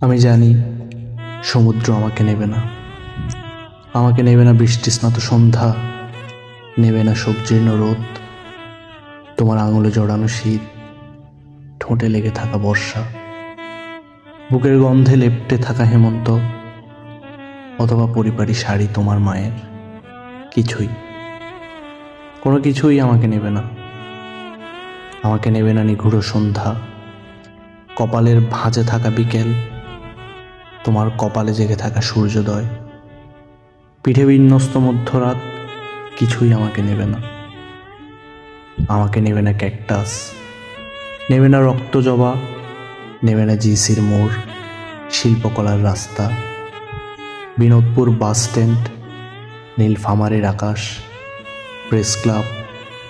আমি জানি সমুদ্র আমাকে নেবে না। আমাকে নেবে না বৃষ্টি স্নাত সন্ধ্যা, নেবে না সবজীর্ণ রোদ, তোমার আঙুলে জড়ানো শীত, ঠোঁটে লেগে থাকা বর্ষা, বুকের গন্ধে লেপটে থাকা হেমন্ত, অথবা পরিবারী শাড়ি তোমার মায়ের। কিছুই, কোনো কিছুই আমাকে নেবে না। আমাকে নেবে না নিঘুড়ো সন্ধ্যা, কপালের ভাঁজে থাকা বিকেল তোমার কপালে জেগে থাকা সূর্যোদয়। পিঠে বিন্যস্ত মধ্যরাত কিছুই আমাকে নেবে না। আমাকে নেবে না ক্যাকটাস, নেবে না রক্ত জবা, নেবে না জিসির মোড়, শিল্পকলার রাস্তা। বিনোদপুর বাস স্ট্যান্ড নীলফামারের আকাশ, প্রেস ক্লাব,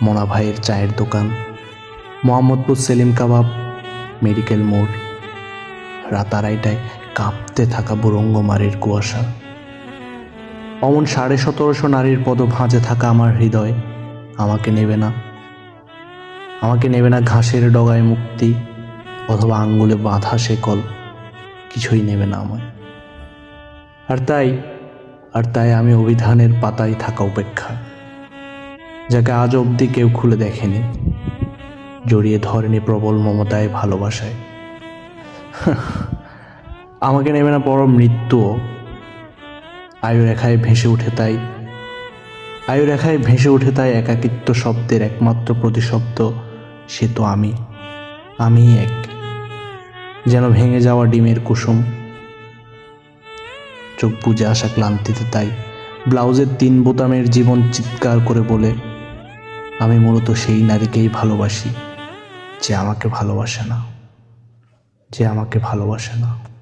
মনা ভাইয়ের চায়ের দোকান, মোহাম্মদপুর সেলিম কাবাব, মেডিকেল মোড়। রাত আড়াইটায় কাঁপতে থাকা বুরঙ্গমারের কুয়াশা। অমন সাড়ে সতেরোশো নারীর পদ ভাঁজে থাকা আমার হৃদয় আমাকে নেবে না। আমাকে নেবে না ঘাসের ডগায় মুক্তি অথবা আঙ্গুলে বাঁধা শেকল, কিছুই নেবে না আমায়। আর তাই আর তাই আমি অভিধানের পাতায় থাকা উপেক্ষা, যাকে আজ অবধি কেউ খুলে দেখেনি, জড়িয়ে ধরেনি প্রবল মমতায় ভালোবাসায়। আমাকে নেবে না বড় মৃত্যুও আয়ু রেখায় ভেসে উঠে তাই। আয়ু রেখায় ভেসে উঠে তাই একাকিত্ব শব্দের একমাত্র প্রতিশব্দ, সে তো আমি। আমি এক। যেন ভেঙে যাওয়া ডিমের কুসুম। চোখ বুঝে আসা ক্লান্তিতে তাই। ব্লাউজের তিন বোতামের জীবন চিৎকার করে বলে, আমি মূলত সেই নারীকেই ভালোবাসি, যে আমাকে ভালোবাসে না। যে আমাকে ভালোবাসে না।